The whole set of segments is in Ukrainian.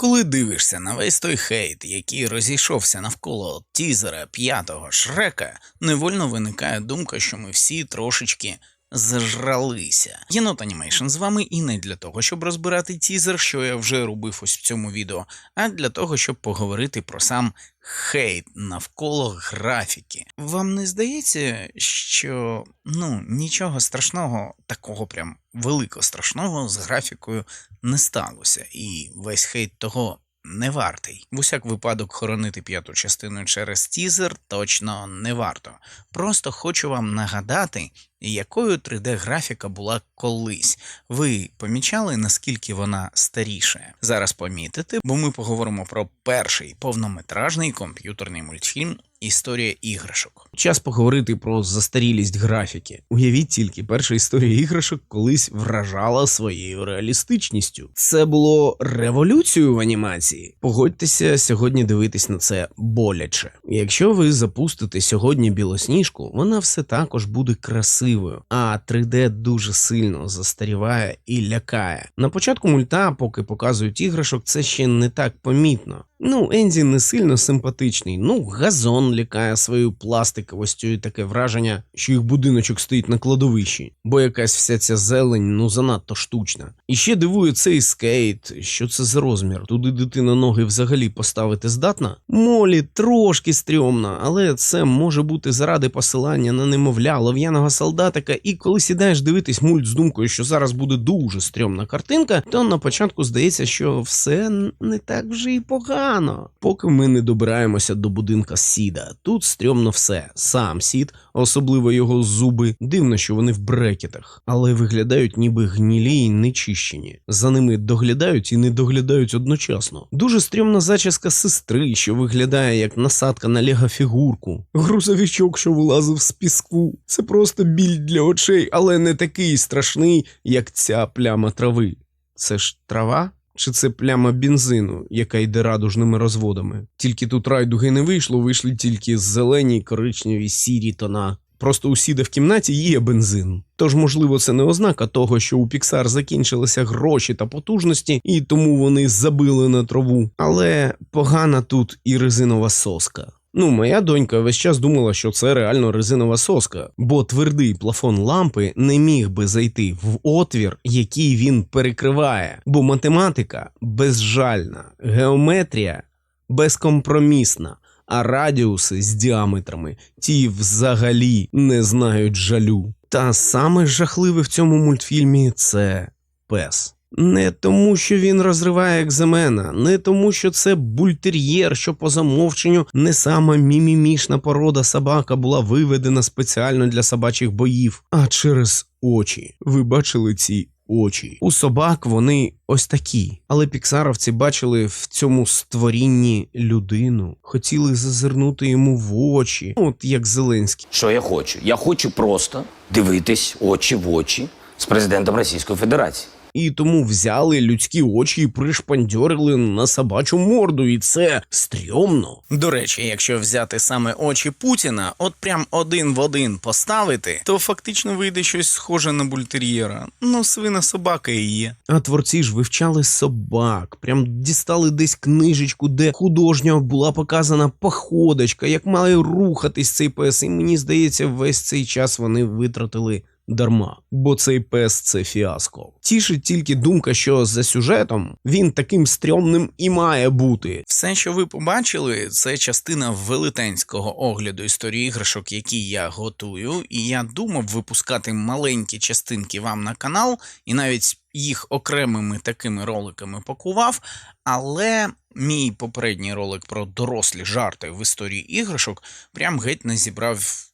Коли дивишся на весь той хейт, який розійшовся навколо тізера п'ятого шрека, невольно виникає думка, що ми всі трошечки зажралися. Єнот Анімейшн з вами і не для того, щоб розбирати тізер, що я вже робив ось в цьому відео, а для того, щоб поговорити про сам хейт навколо графіки. Вам не здається, що ну нічого страшного, такого прям великого страшного з графікою не сталося, і весь хейт того. Не вартий. В усяк випадок хоронити п'яту частину через тізер точно не варто. Просто хочу вам нагадати, якою 3D-графіка була колись. Ви помічали, наскільки вона старіше? Зараз помітите, бо ми поговоримо про перший повнометражний комп'ютерний мультфільм Історія іграшок. Час поговорити про застарілість графіки. Уявіть тільки, перша історія іграшок колись вражала своєю реалістичністю. Це було революцією в анімації. Погодьтеся сьогодні дивитись на це боляче. Якщо ви запустите сьогодні білосніжку, вона все також буде красивою, а 3D дуже сильно застаріває і лякає. На початку мульта, поки показують іграшок, це ще не так помітно. Ну, Ензі не сильно симпатичний. Ну, газон лякає своєю пластиковостю і таке враження, що їх будиночок стоїть на кладовищі, бо якась вся ця зелень ну занадто штучна. І ще дивує цей скейт, що це за розмір. Туди дитина ноги взагалі поставити здатна? Молі трошки стрьомна, але це може бути заради посилання на немовля лов'яного солдатика. І коли сідаєш дивитись мульт з думкою, що зараз буде дуже стрьомна картинка, то на початку здається, що все не так вже і погано. Поки ми не добираємося до будинка Сіда. Тут стрьомно все. Сам Сід, особливо його зуби. Дивно, що вони в брекетах, але виглядають ніби гнілі й нечищені. За ними доглядають і не доглядають одночасно. Дуже стрьомна зачіска сестри, що виглядає як насадка на лего-фігурку. Грузовичок, що вилазив з піску. Це просто біль для очей, але не такий страшний, як ця пляма трави. Це ж трава? Чи це пляма бензину, яка йде радужними розводами? Тільки тут райдуги не вийшло, вийшли тільки зелені, коричневі, сірі тона. Просто у сіда в кімнаті є бензин. Тож, можливо, це не ознака того, що у Pixar закінчилися гроші та потужності, і тому вони забили на траву. Але погана тут і резинова соска. Ну, моя донька весь час думала, що це реально резинова соска, бо твердий плафон лампи не міг би зайти в отвір, який він перекриває, бо математика безжальна, геометрія безкомпромісна, а радіуси з діаметрами ті взагалі не знають жалю. Та саме жахливе в цьому мультфільмі це пес. Не тому, що він розриває екземена, не тому, що це бультер'єр, що по замовченню не сама мімімішна порода собака була виведена спеціально для собачих боїв, а через очі. Ви бачили ці очі? У собак вони ось такі, але піксаровці бачили в цьому створінні людину, хотіли зазирнути йому в очі, от як Зеленський. Що я хочу? Я хочу просто дивитись очі в очі з президентом Російської Федерації. І тому взяли людські очі і пришпандьорили на собачу морду, і це стрьомно. До речі, якщо взяти саме очі Путіна, от прям один в один поставити, то фактично вийде щось схоже на бультер'єра. Ну, свина собака і є. А творці ж вивчали собак, прям дістали десь книжечку, де художньо була показана походочка, як має рухатись цей пес. І мені здається, весь цей час вони витратили. Дарма, бо цей пес це фіаско. Тішить тільки думка, що за сюжетом він таким стрьомним і має бути. Все, що ви побачили, це частина велетенського огляду історії іграшок, які я готую, і я думав випускати маленькі частинки вам на канал, і навіть їх окремими такими роликами пакував. Але мій попередній ролик про дорослі жарти в історії іграшок прям геть не зібрав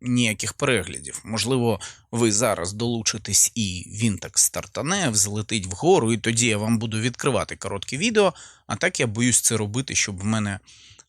ніяких переглядів. Можливо, ви зараз долучитесь і він так стартане, взлетить вгору, і тоді я вам буду відкривати коротке відео. А так я боюсь це робити, щоб в мене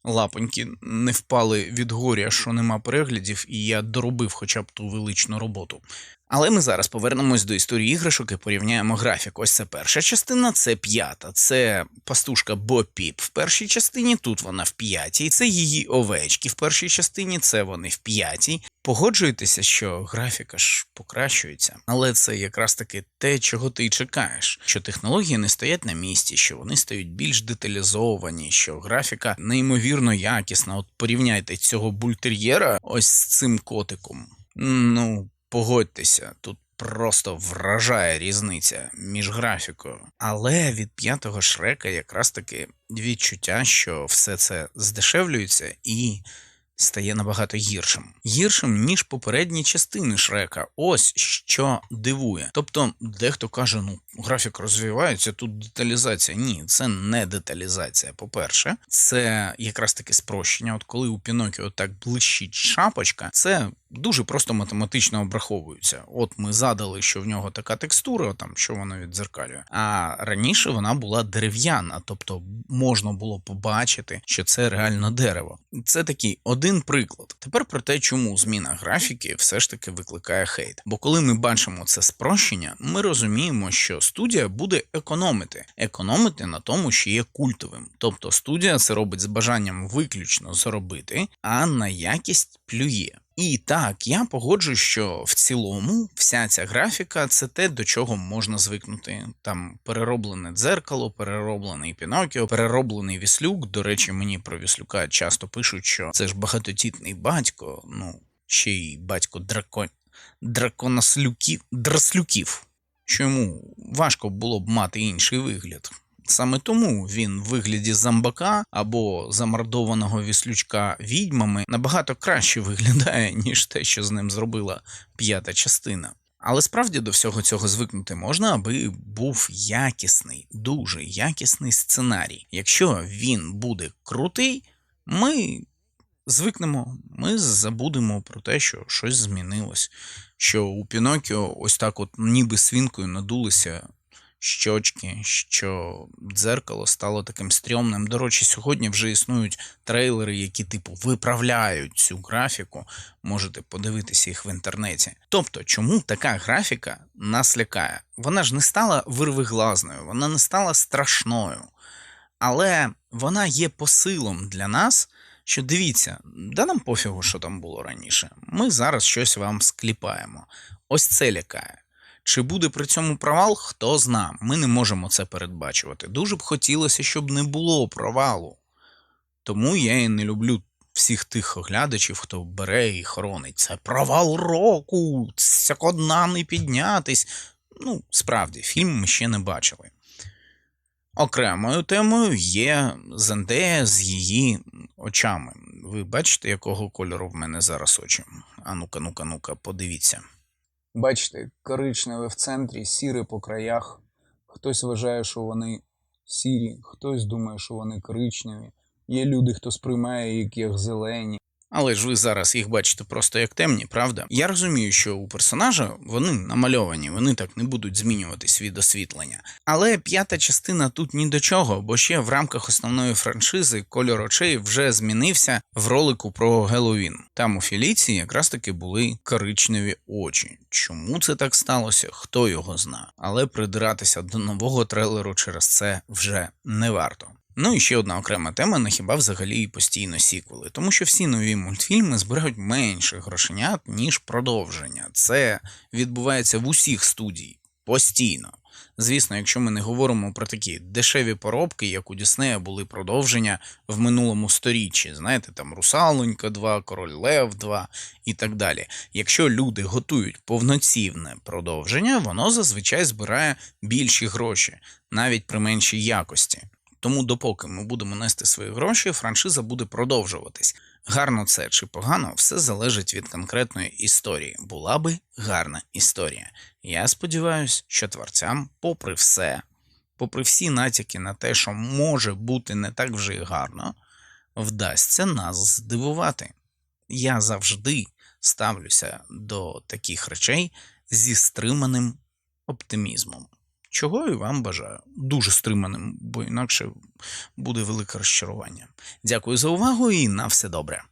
лапоньки не впали від горя, що нема переглядів, і я доробив хоча б ту величну роботу. Але ми зараз повернемось до історії іграшок і порівняємо графік. Ось це перша частина, це п'ята. Це пастушка Бо Піп в першій частині, тут вона в п'ятій. Це її овечки в першій частині, це вони в п'ятій. Погоджуєтеся, що графіка ж покращується, але це якраз таки те, чого ти й чекаєш, що технології не стоять на місці, що вони стають більш деталізовані, що графіка неймовірно якісна. От порівняйте цього бультер'єра ось з цим котиком. Ну, погодьтеся, тут просто вражає різниця між графікою. Але від п'ятого шрека якраз таки відчуття, що все це здешевлюється і стає набагато гіршим. Гіршим, ніж попередні частини Шрека. Ось що дивує. Тобто, дехто каже, ну, графік розвивається, тут деталізація. Ні, це не деталізація. По-перше, це якраз таки спрощення. От коли у Пінокіо так блищить шапочка, це дуже просто математично обраховується. От ми задали, що в нього така текстура, там що вона віддзеркалює. А раніше вона була дерев'яна, тобто можна було побачити, що це реально дерево. Це такий один приклад. Тепер про те, чому зміна графіки все ж таки викликає хейт. Бо коли ми бачимо це спрощення, ми розуміємо, що студія буде економити, економити на тому, що є культовим. Тобто студія це робить з бажанням виключно заробити, а на якість плює. І так, я погоджуюсь, що в цілому вся ця графіка це те, до чого можна звикнути. Там перероблене дзеркало, перероблений Пінокіо, перероблений Віслюк. До речі, мені про Віслюка часто пишуть, що це ж багатотітний батько, ну ще й батько дракон... драконослюків, драслюків, що йому важко було б мати інший вигляд. Саме тому він в вигляді зомбака або замордованого віслючка відьмами набагато краще виглядає, ніж те, що з ним зробила п'ята частина. Але справді до всього цього звикнути можна, аби був якісний, дуже якісний сценарій. Якщо він буде крутий, ми звикнемо, ми забудемо про те, що щось змінилось, що у Пінокіо ось так, от ніби свінкою надулися щочки, що дзеркало стало таким стрьомним. До речі, сьогодні вже існують трейлери, які, типу, виправляють цю графіку. Можете подивитися їх в інтернеті. Тобто, чому така графіка нас лякає? Вона ж не стала вирвиглазною, вона не стала страшною. Але вона є посилом для нас, що дивіться, да нам пофігу, що там було раніше. Ми зараз щось вам скліпаємо. Ось це лякає. Чи буде при цьому провал, хто зна. Ми не можемо це передбачувати. Дуже б хотілося, щоб не було провалу. Тому я і не люблю всіх тих оглядачів, хто бере і хоронить. Це провал року, це одна не піднятись. Ну, справді, фільм ми ще не бачили. Окремою темою є Зендея з її очами. Ви бачите, якого кольору в мене зараз очі? А ну-ка, ну-ка, ну-ка, подивіться. Бачите, коричневе в центрі, сіре по краях. Хтось вважає, що вони сірі, хтось думає, що вони коричневі. Є люди, хто сприймає їх як зелені. Але ж ви зараз їх бачите просто як темні, правда? Я розумію, що у персонажа вони намальовані, вони так не будуть змінюватись від освітлення. Але п'ята частина тут ні до чого, бо ще в рамках основної франшизи кольор очей вже змінився в ролику про Геловін. Там у Феліції якраз таки були коричневі очі. Чому це так сталося? Хто його зна. Але придиратися до нового трейлеру через це вже не варто. Ну і ще одна окрема тема, на хіба взагалі постійно сіквели, тому що всі нові мультфільми збирають менше грошенят, ніж продовження. Це відбувається в усіх студій постійно. Звісно, якщо ми не говоримо про такі дешеві поробки, як у Діснея були продовження в минулому сторіччі, знаєте, там Русалонька 2, Король Лев 2 і так далі. Якщо люди готують повноцінне продовження, воно зазвичай збирає більші гроші, навіть при меншій якості. Тому, допоки ми будемо нести свої гроші, франшиза буде продовжуватись. Гарно це чи погано, все залежить від конкретної історії. Була би гарна історія. Я сподіваюся, що творцям, попри все, попри всі натяки на те, що може бути не так вже й гарно, вдасться нас здивувати. Я завжди ставлюся до таких речей зі стриманим оптимізмом. Чого і вам бажаю. Дуже стриманим, бо інакше буде велике розчарування. Дякую за увагу і на все добре.